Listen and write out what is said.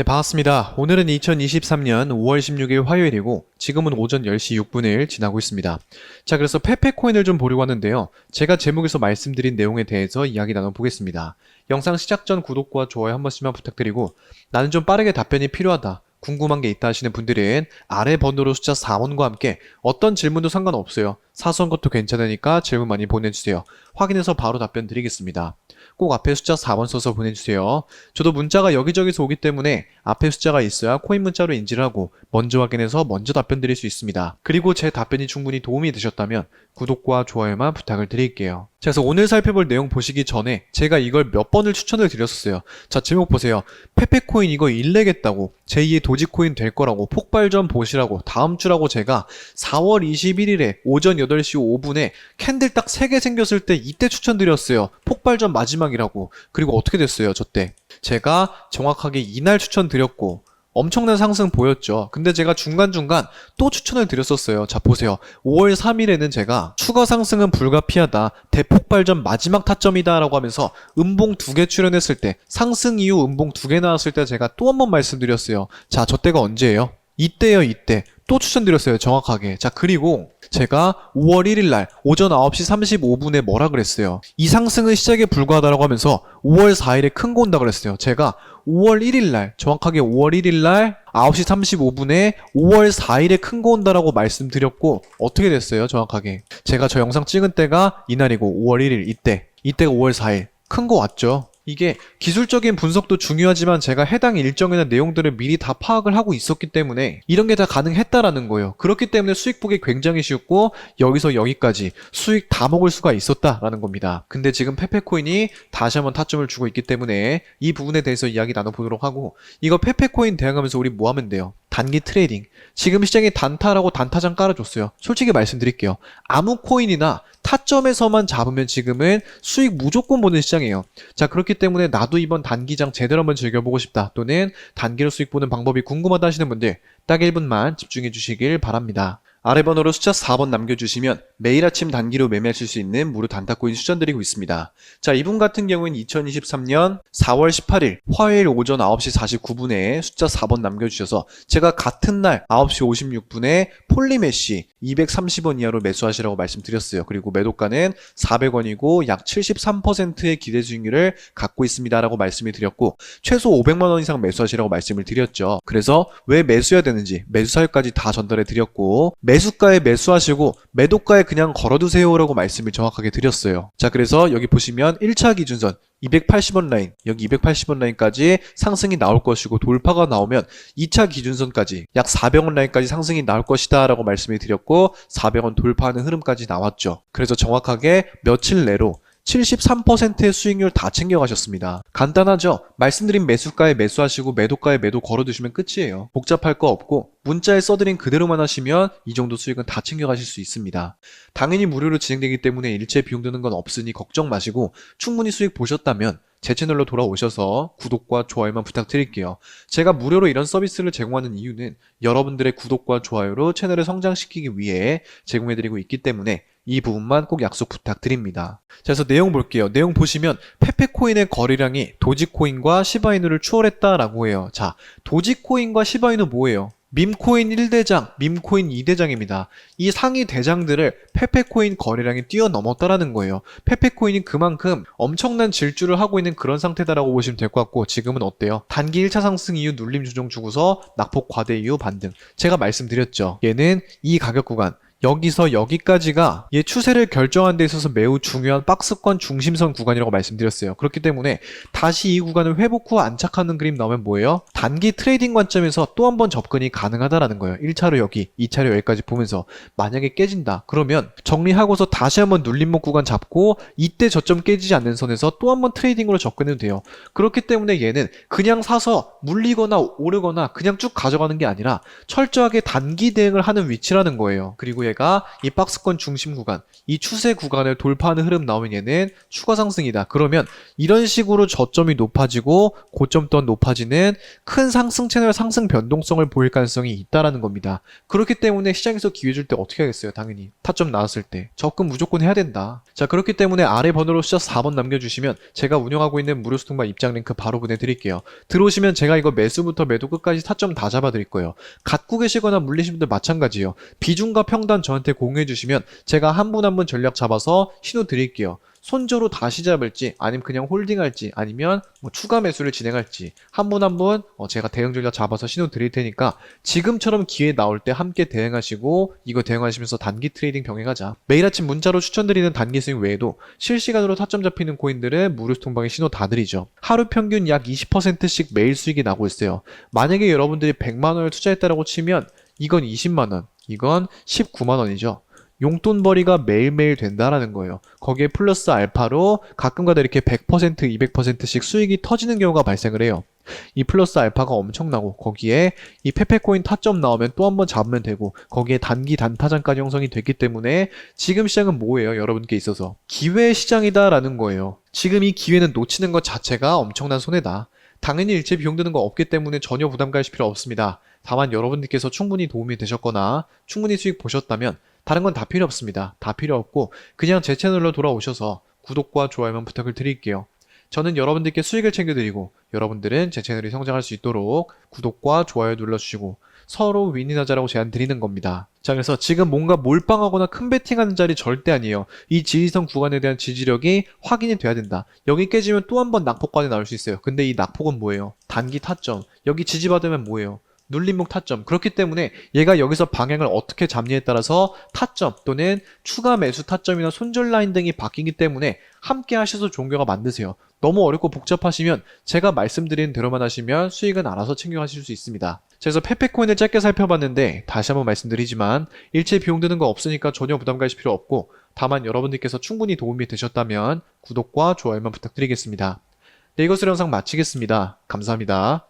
네, 반갑습니다. 오늘은 2023년 5월 16일 화요일이고 지금은 오전 10시 6분을 지나고 있습니다. 자, 그래서 페페코인을 좀 보려고 하는데요. 제가 제목에서 말씀드린 내용에 대해서 이야기 나눠보겠습니다. 영상 시작 전 구독과 좋아요 한 번씩만 부탁드리고 나는 좀 빠르게 답변이 필요하다. 궁금한 게 있다 하시는 분들은 아래 번호로 숫자 4번과 함께 어떤 질문도 상관없어요. 사소한 것도 괜찮으니까 질문 많이 보내주세요. 확인해서 바로 답변 드리겠습니다. 꼭 앞에 숫자 4번 써서 보내주세요. 저도 문자가 여기저기서 오기 때문에 앞에 숫자가 있어야 코인 문자로 인지를 하고 먼저 확인해서 먼저 답변 드릴 수 있습니다. 그리고 제 답변이 충분히 도움이 되셨다면 구독과 좋아요만 부탁을 드릴게요. 자, 그래서 오늘 살펴볼 내용 보시기 전에 제가 이걸 몇 번을 추천을 드렸었어요. 자, 제목 보세요. 페페코인 이거 일내겠다고 제2의 도지코인 될 거라고 폭발 좀 보시라고 다음 주라고 제가 4월 21일에 오전 8시 5분에 캔들 딱 3개 생겼을 때 이때 추천드렸어요. 폭발전 마지막이라고. 그리고 어떻게 됐어요, 저 때? 제가 정확하게 이날 추천드렸고, 엄청난 상승 보였죠. 근데 제가 중간중간 또 추천을 드렸었어요. 자, 보세요. 5월 3일에는 제가 추가 상승은 불가피하다. 대폭발전 마지막 타점이다. 라고 하면서 음봉 두 개 출연했을 때, 상승 이후 음봉 두 개 나왔을 때 제가 또 한 번 말씀드렸어요. 자, 저 때가 언제예요? 이때요, 이때. 또 추천드렸어요, 정확하게. 자, 그리고 제가 5월 1일 날 오전 9시 35분에 뭐라 그랬어요? 이 상승은 시작에 불과하다라고 하면서 5월 4일에 큰 거 온다 그랬어요. 제가 5월 1일 날, 정확하게 5월 1일 날 9시 35분에 5월 4일에 큰 거 온다라고 말씀드렸고 어떻게 됐어요? 정확하게. 제가 저 영상 찍은 때가 이날이고 5월 1일 이때. 이때가 5월 4일. 큰 거 왔죠. 이게 기술적인 분석도 중요하지만 제가 해당 일정이나 내용들을 미리 다 파악을 하고 있었기 때문에 이런 게 다 가능했다라는 거예요. 그렇기 때문에 수익 보기 굉장히 쉽고 여기서 여기까지 수익 다 먹을 수가 있었다라는 겁니다. 근데 지금 페페코인이 다시 한번 타점을 주고 있기 때문에 이 부분에 대해서 이야기 나눠보도록 하고 이거 페페코인 대응하면서 우리 뭐 하면 돼요? 단기 트레이딩. 지금 시장에 단타라고 단타장 깔아줬어요. 솔직히 말씀드릴게요. 아무 코인이나 타점에서만 잡으면 지금은 수익 무조건 보는 시장이에요. 자, 그렇기 때문에 나도 이번 단기장 제대로 한번 즐겨보고 싶다. 또는 단기로 수익 보는 방법이 궁금하다 하시는 분들 딱 1분만 집중해 주시길 바랍니다. 아래 번호로 숫자 4번 남겨주시면 매일 아침 단기로 매매하실 수 있는 무료 단타코인 추천드리고 있습니다. 자, 이분 같은 경우는 2023년 4월 18일 화요일 오전 9시 49분에 숫자 4번 남겨주셔서 제가 같은 날 9시 56분에 폴리메시 230원 이하로 매수하시라고 말씀드렸어요. 그리고 매도가는 400원이고 약 73%의 기대 수익률을 갖고 있습니다라고 말씀을 드렸고 최소 500만 원 이상 매수하시라고 말씀을 드렸죠. 그래서 왜 매수해야 되는지 매수 사유까지 다 전달해 드렸고 매수가에 매수하시고 매도가에 그냥 걸어두세요라고 말씀을 정확하게 드렸어요. 자, 그래서 여기 보시면 1차 기준선 280원 라인, 여기 280원 라인까지 상승이 나올 것이고 돌파가 나오면 2차 기준선까지 약 400원 라인까지 상승이 나올 것이다 라고 말씀을 드렸고 400원 돌파하는 흐름까지 나왔죠. 그래서 정확하게 며칠 내로 73%의 수익률 다 챙겨가셨습니다. 간단하죠? 말씀드린 매수가에 매수하시고 매도가에 매도 걸어두시면 끝이에요. 복잡할 거 없고 문자에 써드린 그대로만 하시면 이 정도 수익은 다 챙겨가실 수 있습니다. 당연히 무료로 진행되기 때문에 일체 비용 드는 건 없으니 걱정 마시고 충분히 수익 보셨다면 제 채널로 돌아오셔서 구독과 좋아요만 부탁드릴게요. 제가 무료로 이런 서비스를 제공하는 이유는 여러분들의 구독과 좋아요로 채널을 성장시키기 위해 제공해드리고 있기 때문에 이 부분만 꼭 약속 부탁드립니다. 자, 그래서 내용 볼게요. 내용 보시면 페페코인의 거래량이 도지코인과 시바이누를 추월했다라고 해요. 자, 도지코인과 시바이누 뭐예요? 밈코인 1대장, 밈코인 2대장입니다. 이 상위 대장들을 페페코인 거래량이 뛰어넘었다라는 거예요. 페페코인이 그만큼 엄청난 질주를 하고 있는 그런 상태다라고 보시면 될 것 같고 지금은 어때요? 단기 1차 상승 이후 눌림 조정 주고서 낙폭 과대 이후 반등. 제가 말씀드렸죠. 얘는 이 가격 구간 여기서 여기까지가 얘 추세를 결정하는 데 있어서 매우 중요한 박스권 중심선 구간이라고 말씀드렸어요. 그렇기 때문에 다시 이 구간을 회복 후 안착하는 그림 나오면 뭐예요? 단기 트레이딩 관점에서 또 한 번 접근이 가능하다라는 거예요. 1차로 여기, 2차로 여기까지 보면서 만약에 깨진다. 그러면 정리하고서 다시 한번 눌림목 구간 잡고 이때 저점 깨지지 않는 선에서 또 한 번 트레이딩으로 접근해도 돼요. 그렇기 때문에 얘는 그냥 사서 물리거나 오르거나 그냥 쭉 가져가는 게 아니라 철저하게 단기 대응을 하는 위치라는 거예요. 그리고 기회가 이 박스권 중심 구간, 이 추세 구간을 돌파하는 흐름 나오면 얘는 추가 상승이다. 그러면 이런 식으로 저점이 높아지고 고점 또한 높아지는 큰 상승 채널 상승 변동성을 보일 가능성이 있다라는 겁니다. 그렇기 때문에 시장에서 기회 줄 때 어떻게 하겠어요? 당연히 타점 나왔을 때 접근 무조건 해야 된다. 자 그렇기 때문에 아래 번호로 숫자 4번 남겨주시면 제가 운영하고 있는 무료 소통방 입장 링크 바로 보내드릴게요. 들어오시면 제가 이거 매수부터 매도 끝까지 타점 다 잡아드릴 거예요. 갖고 계시거나 물리신 분들 마찬가지예요. 비중과 평단 저한테 공유해 주시면 제가 한분 한분 전략 잡아서 신호 드릴게요. 손절로 다시 잡을지 아니면 그냥 홀딩할지 아니면 뭐 추가 매수를 진행할지 한 분 한분 어, 제가 대응 전략 잡아서 신호 드릴 테니까 지금처럼 기회 나올 때 함께 대응하시고 이거 대응하시면서 단기 트레이딩 병행하자. 매일 아침 문자로 추천드리는 단기 스윙 외에도 실시간으로 타점 잡히는 코인들은 무료 통방에 신호 다 드리죠. 하루 평균 약 20%씩 매일 수익이 나고 있어요. 만약에 여러분들이 100만 원을 투자했다라고 치면 이건 20만 원 이건 19만 원이죠 용돈벌이가 매일매일 된다라는 거예요. 거기에 플러스 알파로 가끔가다 이렇게 100%, 200%씩 수익이 터지는 경우가 발생을 해요. 이 플러스 알파가 엄청나고 거기에 이 페페코인 타점 나오면 또 한 번 잡으면 되고 거기에 단기 단타장까지 형성이 됐기 때문에 지금 시장은 뭐예요? 여러분께 있어서 기회 시장이다라는 거예요. 지금 이 기회는 놓치는 것 자체가 엄청난 손해다. 당연히 일체 비용 드는 거 없기 때문에 전혀 부담 가실 필요 없습니다. 다만 여러분들께서 충분히 도움이 되셨거나 충분히 수익 보셨다면 다른 건 다 필요 없습니다. 다 필요 없고 그냥 제 채널로 돌아오셔서 구독과 좋아요만 부탁을 드릴게요. 저는 여러분들께 수익을 챙겨드리고 여러분들은 제 채널이 성장할 수 있도록 구독과 좋아요 눌러주시고 서로 윈윈하자라고 제안 드리는 겁니다. 자 그래서 지금 뭔가 몰빵하거나 큰 베팅하는 자리 절대 아니에요. 이 지지선 구간에 대한 지지력이 확인이 돼야 된다. 여기 깨지면 또 한 번 낙폭까지 나올 수 있어요. 근데 이 낙폭은 뭐예요? 단기 타점. 여기 지지받으면 뭐예요? 눌림목 타점. 그렇기 때문에 얘가 여기서 방향을 어떻게 잡느냐에 따라서 타점 또는 추가 매수 타점이나 손절 라인 등이 바뀌기 때문에 함께 하셔서 결과 만드세요. 너무 어렵고 복잡하시면 제가 말씀드린 대로만 하시면 수익은 알아서 챙겨가실 수 있습니다. 그래서 페페코인을 짧게 살펴봤는데 다시 한번 말씀드리지만 일체 비용 드는 거 없으니까 전혀 부담 가실 필요 없고 다만 여러분들께서 충분히 도움이 되셨다면 구독과 좋아요만 부탁드리겠습니다. 네, 이것으로 영상 마치겠습니다. 감사합니다.